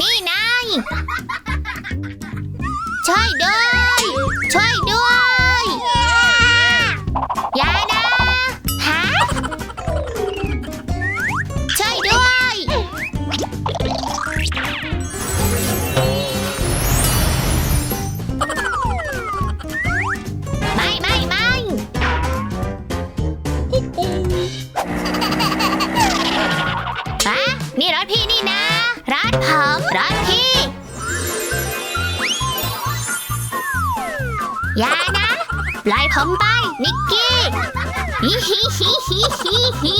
นี่นาย อย่านะ ปล่อยผมไป นิกกี้ฮิฮิฮิฮิฮิ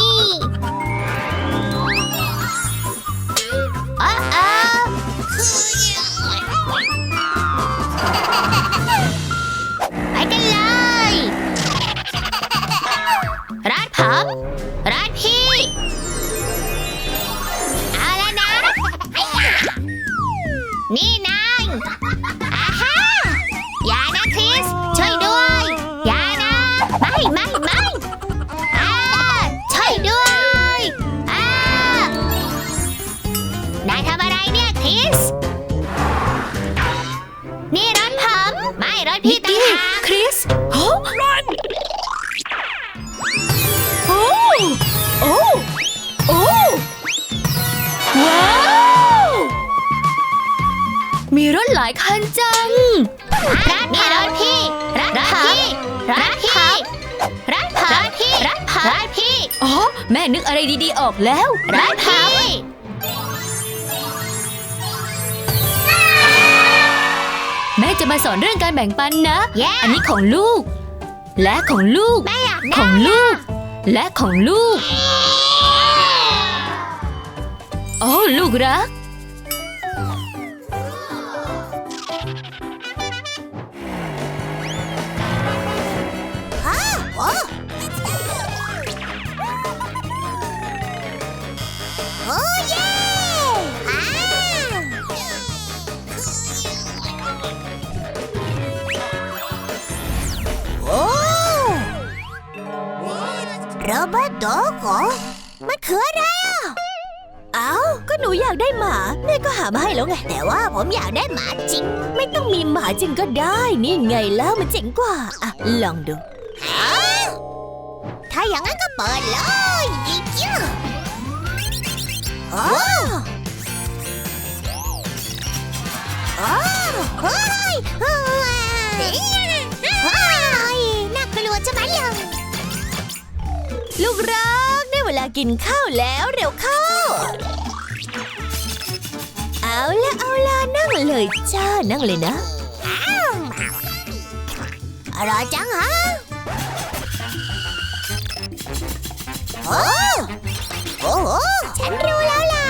ส นี่รถผม ไม่รถพี่ต่างหากคริสโอ้รันโอ้โอ้โอ้ว้าว มีรถหลายคันจังรถนี่รถพี่รถพี่รถพี่รถผมรถพี่รถผมรถพี่ อ๋อ แม่นึกอะไรดีๆออกแล้วรถพี่ แม่จะมาสอนเรื่องการแบ่งปันนะแย่อันนี้ของลูก และของลูกแม่อยากขได้องลูก และของลูก โอ้ลูกรัก รบอทโดกเหรอมันคืออะไรอะ เอ้า ก็หนูอยากได้หมา แม่ก็หามาให้แล้วไง แต่ว่าผมอยากได้หมาจริง ไม่ต้องมีหมาจริงก็ได้ นี่ไงแล้วมันเจ๋งกว่า อะ ลองดู ถ้าอย่างนั้นก็เปิดเลยยิ่งยืดโอ้โอ้เฮ้ยเฮ้ยเฮ้ยน่ากลัวจะมัดเลย ลูกรักได้เวลากินข้าวแล้วเร็วเข้า เอาละเอาละนั่งเลยจ้านั่งเลยนะอร่อยจังฮะโอ้โอ้โหฉันรู้แล้วล่ะ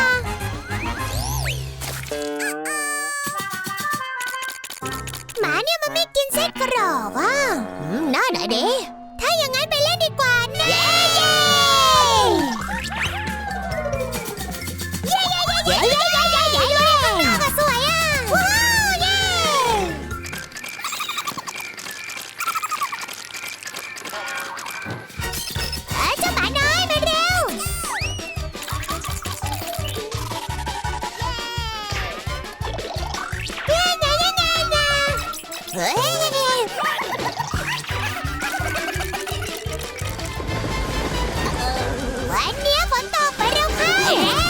หมาเนี่ยมันไม่กินไส้กรอกอะอืมน่าหน่อยดิถ้าอย่างนั้นไป เฮ้ยวันนี้ฝนตกไปเร็วค่ะ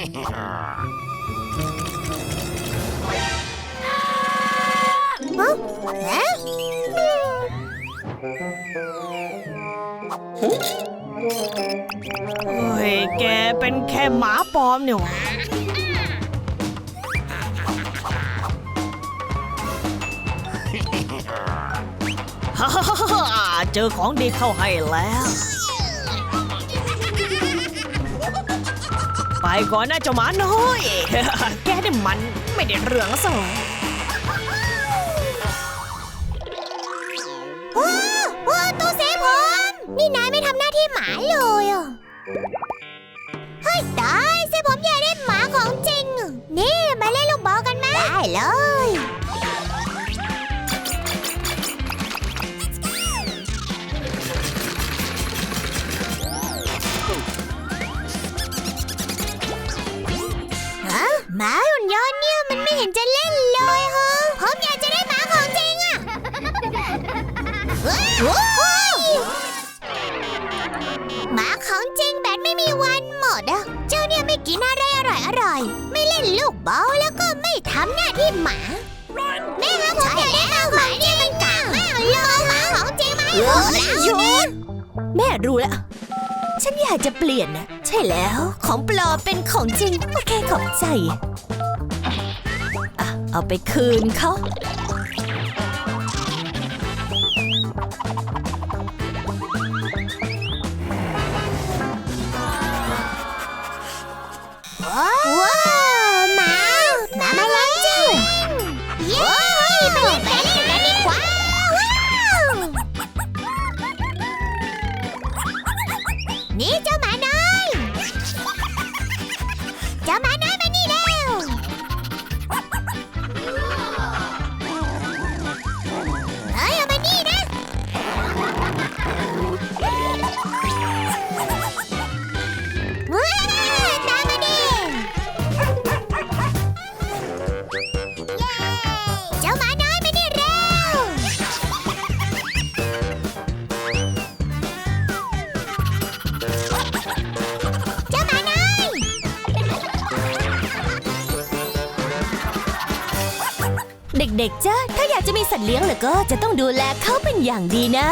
เฮ้ย แกเป็นแค่หมาปลอมเนี่ยฮ่าฮ่าฮ่าเจอของดีเข้าให้แล้ว ก่อนนะเจ้าหมาน้อย แกได้มันไม่ได้เรื่องสองโอ้โอ้ตู้เซฟผม นี่นายไม่ทำหน้าที่หมาเลยอะเฮ้ยตายเซฟผมอยากได้หมาของจริง นี่มาเล่นลูกบอลกันไหมได้เลย จริงแบตไม่มีวันหมดอะเจ้าเนี่ยไม่กินอะไรอร่อยอร่อยๆไม่เล่นลูกบอลแล้วก็ไม่ทำหน้าที่หมา แม่ครับผมอยากได้หมาของจริงมันกากมากเลยหมาของจริงมาให้ผมแล้วหยุเนี่ยดแม่รู้แล้ว ฉันอยากจะเปลี่ยนนะใช่แล้วของปลอมเป็นของจริง โอเคขอบใจ อะ เอาไปคืนเขา นี่เจ้าหมาน้อย เจ้าหมาน้อย ด็กๆจ้าถ้าอยากจะมีสัตว์เลี้ยงแล้วก็จะต้องดูแลเขาเป็นอย่างดีนะ